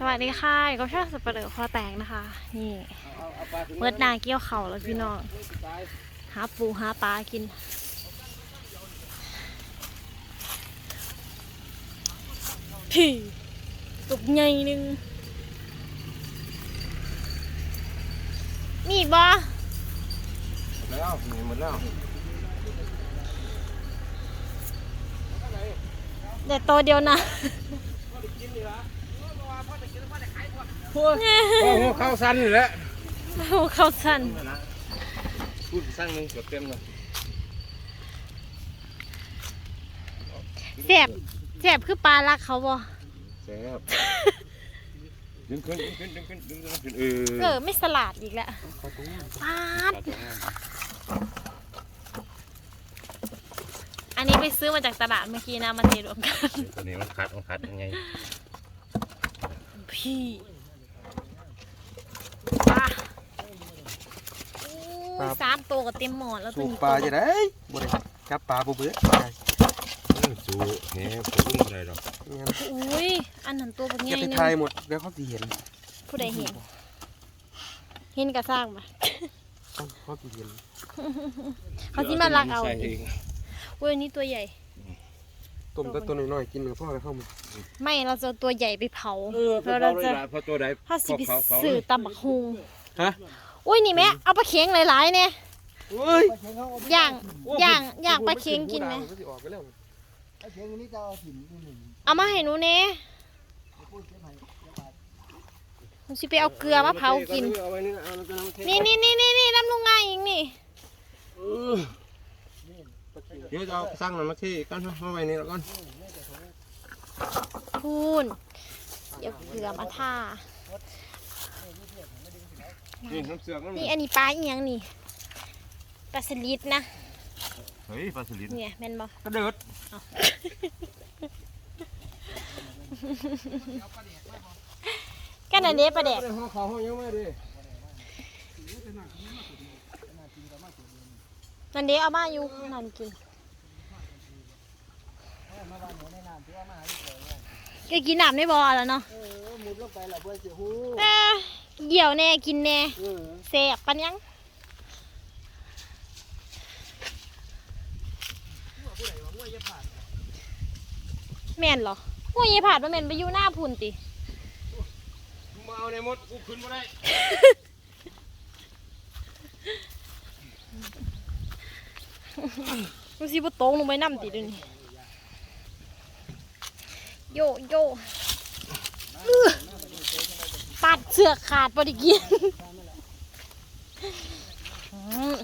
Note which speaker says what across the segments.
Speaker 1: สวัสดีค่ะอยู่กับช่างสเปเหร่อคอแตกนะคะ นี่เมื่อนาเกี่ยวเข่าแล้วพี่น้องหาปูหาปลากิน พี่ตุกใหญ่หนึ่งมีอีกบ่
Speaker 2: แล้วมีหมดแล้ว
Speaker 1: เดี๋ยวตัวเดียวนะ
Speaker 2: โอ้โหเข้าสั้นอยู่แล้ว
Speaker 1: โอ้เข้าสั้น
Speaker 2: พูดสั้นหนึงเกือบเต็มเลย
Speaker 1: แสบแสบคือปลารักเขาบ่
Speaker 2: แซ่บดึงขึ้นดึงขึ้นดึงขึ้นดึงขึ้นเออ
Speaker 1: เออไม่สลัดอีกแล้วปาดอันนี้ไปซื้อมาจากตลาดเมื่อกี้นะมาเทรวมกัน
Speaker 2: ตัวนี้มันคัดมันคัดยังไง
Speaker 1: พี่ปลาอู้ยสามตัวกับเต็มหมอนแล้วตัว
Speaker 3: สูบ
Speaker 1: นี้
Speaker 3: ปลา
Speaker 1: ตัว
Speaker 3: จะได้บ่ได้จับปลาบ่เบื่อ
Speaker 2: เออสู้แหน่ผมอุ้มอะไรหรอก
Speaker 3: งั้น
Speaker 1: อุ้ยอันนั้นตัวเป็นไง
Speaker 3: จะไป
Speaker 1: นึง
Speaker 3: ถ่ายหมดแล้วเขาสิเห็น
Speaker 1: ผู้ใดเห็นเห็นกระสร้างปะ
Speaker 3: เขาสิเห็น
Speaker 1: เขาที่มาลักเอา
Speaker 2: ใส่เอง
Speaker 1: อุ้ยอันนี้ตัวใหญ่
Speaker 3: ต้มแต่ตัวน้อยๆกินกับพ่อแล้วเข้ามา
Speaker 1: ไม่เราจะเอาตัวใหญ่ไปเผา
Speaker 2: เออพอ
Speaker 1: แล้ว
Speaker 2: เรา
Speaker 1: เราจะ
Speaker 2: พอตัวใด
Speaker 1: ถ้าสิไป
Speaker 2: เขาเขา
Speaker 1: สื่อตำบักฮุง
Speaker 3: ฮะ
Speaker 1: อุ้ยนี่แม่เอาปลาเค็งหลายๆเนี่ย
Speaker 3: เฮ้ย
Speaker 1: ย่างย่างย่างปลาเค็งกินไหม
Speaker 3: มันสิออกไปแล้ว
Speaker 1: เอามาให้หนูเน่หนูสิไปเอาเกลือมาเผากิน
Speaker 2: เอาไว้นี่เอาแล้วก็น้ำเท
Speaker 1: นี่นี่นี่นี่นี่น้ำลุงง่ายอีกนี่
Speaker 2: เออเดี๋ยวจะเอาสร้างหน่อยมาที่กันเอาไว้นี่แล้วกัน
Speaker 1: พูนเดี๋ยวเกลือมาท่า
Speaker 2: นี่น้ำเสือกนั่น
Speaker 1: นี่อันนี้ปลาอีหยังนี่ ปลาสลิดนะ
Speaker 2: เฮ้ยปลาสลิด
Speaker 1: เนี่ยแม่นบ่
Speaker 2: กระเดิด
Speaker 1: กันอันเด้ปลาแดก
Speaker 2: ห้องเขาห้องยังไม่ดิ
Speaker 1: นันเด้เอามาอยู่นั่นกินก็กินน้ำในบ่อแล้วเนาะ
Speaker 3: มุดลงไปแล้วเพื่อสิฮู้
Speaker 1: เอ้อเหี่ยวแน่กินแน่
Speaker 3: เออ
Speaker 1: เสียบปันยัง แม่นเหรองูยายผาดมาแม่นไปอยู่หน้าพุ่นติ
Speaker 2: มาเอาในมดกูขึ้นมาได้
Speaker 1: มันสิบ่ตกลงไปน้ำติเดี๋ยวนี้โยโยอื้อปัดเสือกขาดพอดีกินอืม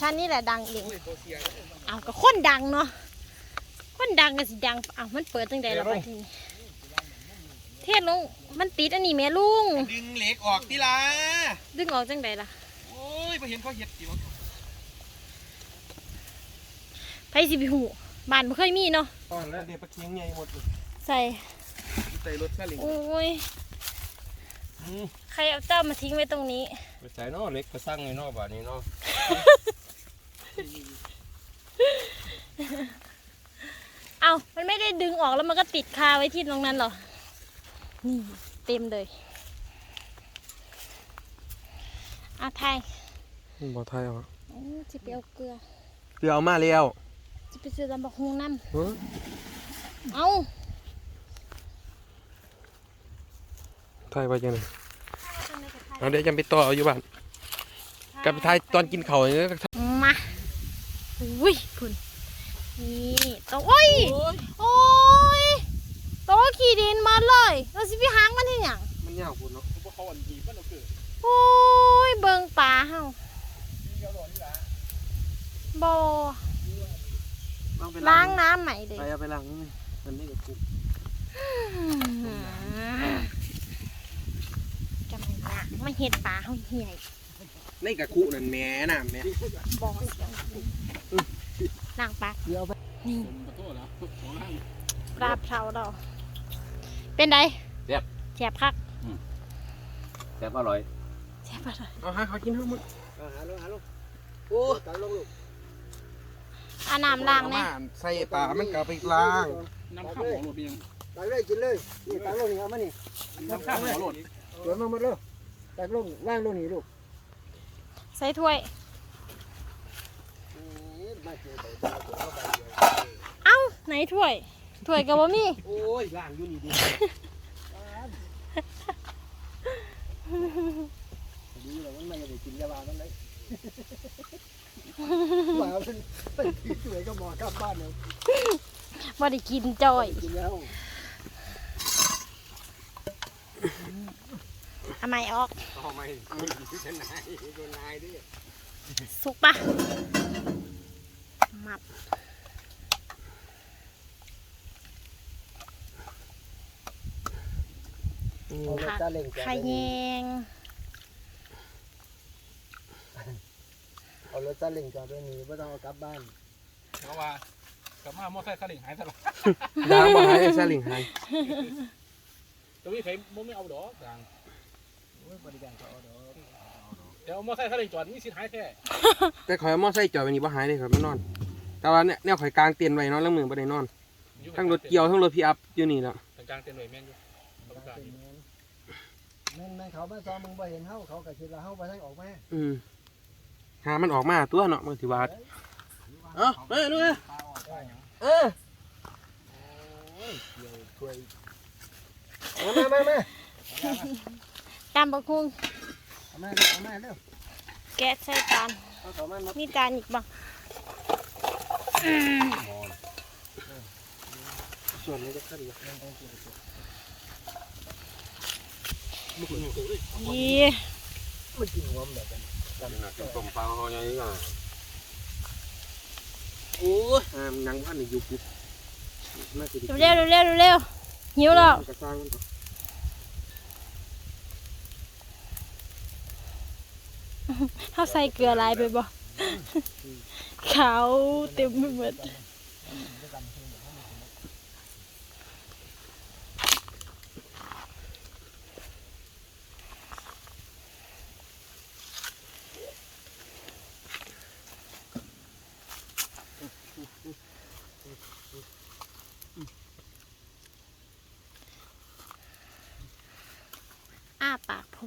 Speaker 1: ฉันนี่แหละดังเองเอาก็คนดังเนาะคนดังก็สิดังเอามันเปิดตั้งแต่ละบัดนี้เทศลงมันติดอันนี้แม่ลุง
Speaker 3: ดึงเหล็กออกติล่ะ
Speaker 1: ดึงออกจังใดล่ะ
Speaker 3: โอ้ยบ่เห็นเขาเฮ็ดสิวะ
Speaker 1: ไผสิไปหูบ้านบ่เคยมีเนาะ
Speaker 3: ตอนแล้วเดี๋ยวปลาเคียงใหญ่หมดเลย
Speaker 1: ใส่
Speaker 3: ใส่รถซาเลิง
Speaker 1: โอ้ยใครเอาเจ้ามาทิ้งไว้ตรงนี้
Speaker 2: ไปใส่นอเล็กไปสร้างในนอบ้านนี้เนาะ
Speaker 1: เอามันไม่ได้ดึงออกแล้วมันก็ติดคาไว้ที่ตรงนั้นเหรอ นี่เต็มเลยอาไทย
Speaker 3: บ่ทายเอา
Speaker 1: อู้จิไปเอาเกลือ
Speaker 3: เรือเอามาแล้ว
Speaker 1: จิไปซื้อตำบักฮุงน้
Speaker 3: เฮ้ยำ
Speaker 1: เอา
Speaker 3: ทายไว้จังได๋เอาเดี๋ยวจะไปต่อเอาอยู่บ้านกลับไปทายตอนกินข้าวนี่
Speaker 1: มา อุ้ยคุณนี่โตโอ้ยโอ้ยโตขี่ดินมาเลยเราสิพี่หางมันที่หยัง
Speaker 3: มันยาวพุ่นเนาะบ่เขาอันดีมันเอาคือ
Speaker 1: โอ้ยเบิงป่าเฮาบอ
Speaker 3: เอาไป
Speaker 1: ล้างน้ำใหม่เลย
Speaker 3: ไปเอาไปล้างนี่มันนี่ก็คุก
Speaker 1: จำไม่ได้มาเห็ดป่าเฮาเหี่ย
Speaker 3: ในกะคุนั่นแหม่น้ำแหม่
Speaker 1: บอเสียงล้างปากนี่ปลาเผาเราเป็นได
Speaker 2: แซ่บ
Speaker 1: แสบคัก
Speaker 2: แซ่บอร่อย
Speaker 1: แสบอะไร
Speaker 3: เอาหาเขากินทั้งหมดหาลงหาลงโอ้ตังลงลูก
Speaker 1: อาน้ำล้าง
Speaker 3: เอา
Speaker 1: แน่
Speaker 3: มาใส่ปลามันก็เอาไปล้าง
Speaker 4: น้ำข้าวหัวโหลดเป็นยัง
Speaker 5: ตักเลยกินเลยนี่ตักลงนี่เอามานี่
Speaker 4: น้ำข้าวหัวโหลด
Speaker 5: สวยมากหมดเลยตักลงว่างลงนี่ลูก
Speaker 1: ใส่ถ้วย
Speaker 5: มาเจอไปตาตัวเข้าไปเดียว
Speaker 1: เอ้า ไหนถ้วย ถ้วยกับบ่มี
Speaker 5: โอ้ยล่างอยู่นี่ดิดีแล้วมันไม่ได้กินยาบ้ามันเลยว่าเป็นเป็นที่สวยก็หมอกลับบ้านเลย
Speaker 1: บ่ได้กินจอย
Speaker 5: กินแล้ว
Speaker 1: ทำไมออก
Speaker 2: เอาไม่คุณอยู่ชั้นไหนโดนนายด้วย
Speaker 1: สุกปะมับ
Speaker 5: เอารถซาเล้งจอด
Speaker 1: ไข่
Speaker 5: ไว้
Speaker 1: แย
Speaker 5: นี่
Speaker 1: ง
Speaker 5: เอารถซาเล้งจอดไว้นี่ไม่ต้องเอากลับบ้าน
Speaker 4: เพราะว่ากลับมามอไซค์ข้าหลิงหายตลอด
Speaker 3: ดางบ่หายไอ้ซาลิงหาย
Speaker 4: แต่วิใครบ่ไม่เอาดอกดัง
Speaker 5: โอ้ย บริการเขาเอาดอก
Speaker 4: เดี๋ยวมอไซค์ข้าหลิงจอดมีสิทธิ์หายแท้
Speaker 3: แต่ข่อยเอามอไซค์จอดไว้นี่บ่หายเลยข่อยมานอน แต่ว่าเนี่ยแนวข่อยกลางเตียนไว้เนอนแล้วมือบ่ได้นอนทั้งรถเกี่ยวทั้งรถพีอัพอยู่นี่แล้ว
Speaker 4: กลางเต็นท์หน่วยแม่นอยู่กรรมการอยู่
Speaker 5: แม่นแม่นเขามาซ้อมมึงบ่เห็นเฮาเขาก็คิดว่าเฮาไปทางออกมา
Speaker 3: อืมหามันออกมาตัวเนาะมันสิว่าเอ้ามาดูนะเออ
Speaker 5: โอ้ยเกี่ยวถ้วยเอามามามา
Speaker 1: ตามบักฮุง
Speaker 5: เอามาเร็วเอามาเร็ว
Speaker 1: แกะใส่จาน
Speaker 5: เอาเขามามา
Speaker 1: มีจานอีกบ้าง
Speaker 5: ส่วนนี้ก็ขึ้นอยู่
Speaker 1: ดี
Speaker 5: มันกินหัวมันแบบนั้น
Speaker 2: ต้มปลาหอยนี่ก่อน
Speaker 3: โอ้ยอ่ามันยังพันอยู่ปุ๊บน่าจะดี
Speaker 1: เร็วเร็วเร็วเร็วหิวแล้ว
Speaker 3: กระซ้างมันก่อ
Speaker 1: เขาใส่เกลือหลายไปบ่ขาวเต็มไปหมดอ้าปากพอ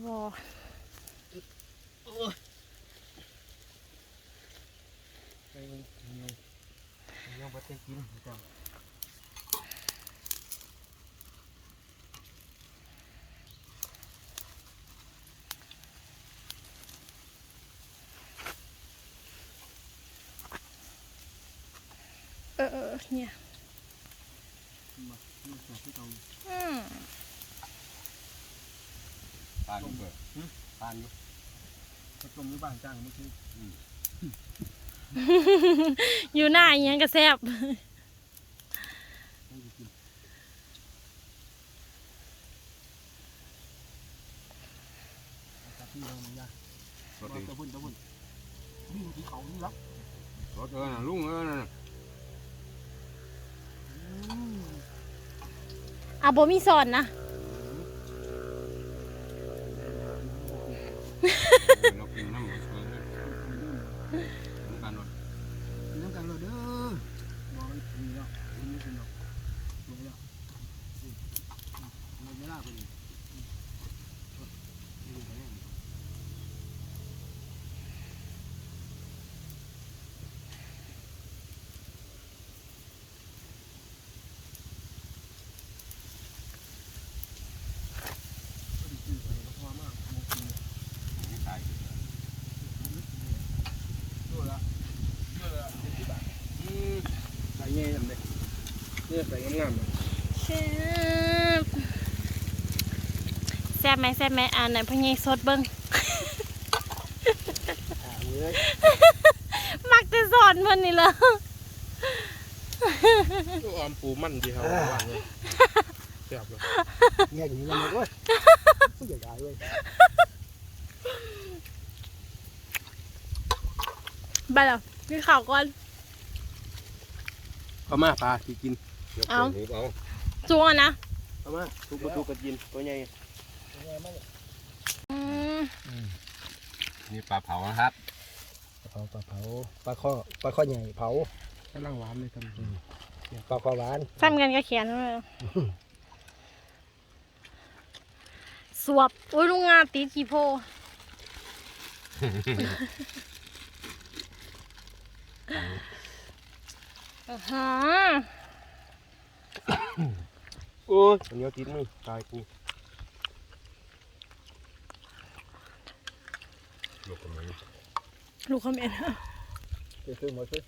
Speaker 5: ยังบ่ ได้กินจ้ะ
Speaker 1: เออเออเนี่ยอืม
Speaker 2: ปลาเปิดปลาอยู่
Speaker 5: กระตุ้มอยู่บ้านจ้างเมื่อกี้
Speaker 1: อยู่หน้าอหยังกระแซบ
Speaker 5: กับพี่น้องมันยาก
Speaker 2: รถ
Speaker 5: ตะบุญตะบุญวิ่งที่เขานี่ละ
Speaker 2: รถเออลุงเออนั่น
Speaker 1: อะโบมีสอนนะ
Speaker 2: เรากินน้ำมันเออการรถ
Speaker 5: น้ำกันเลยเด้อบอกมันมีแล้วมันไม่เป็นหรอกบอกแล้วเราไม่ล่าไปนี่ดูไปแน่
Speaker 2: นี่ตาย
Speaker 4: ดูละดูละ
Speaker 3: ใส่เงี้ยทำได้ เนี่ยใส่งามๆเลย
Speaker 1: แซ่บแซ่บไหมแซ่บไหมอ่านหน่อยพ่อใหญ่สดเบิ้ง
Speaker 5: อ่าเว้ย
Speaker 1: มักจะสอนเพิ่นนี่เลย
Speaker 3: ออมปูมันดีครับว่าเนี่ยแซ่บเลย
Speaker 5: เงี้ยอย่างนี้มันเลยเว้ยผู้ใหญ่ใหญ่เว้ย
Speaker 1: ไปแล้วกินข้าวก่อน
Speaker 3: เอามาปลาที่กิน
Speaker 2: เอา
Speaker 1: จ้วนะ
Speaker 3: เอามาทุบทุกกระกินตัวใหญ่
Speaker 2: นี่ปลาเผานะครับปลา
Speaker 5: เผาปลาเผาปลาข้อปลาข้อใหญ่เผากำ
Speaker 3: ลังหวานเลยครั
Speaker 5: บปลาข้อหวาน
Speaker 1: ซ้ำกันก็เขียนเลยสวบโอ้ยลุงงานตีกี่โพอ่า
Speaker 3: โอ้ยเนี้ยกินมือตายกู
Speaker 1: ลูกคอมเมนลูกคอมเมนต์เฮ้ย
Speaker 5: ซื้อมาซื้อ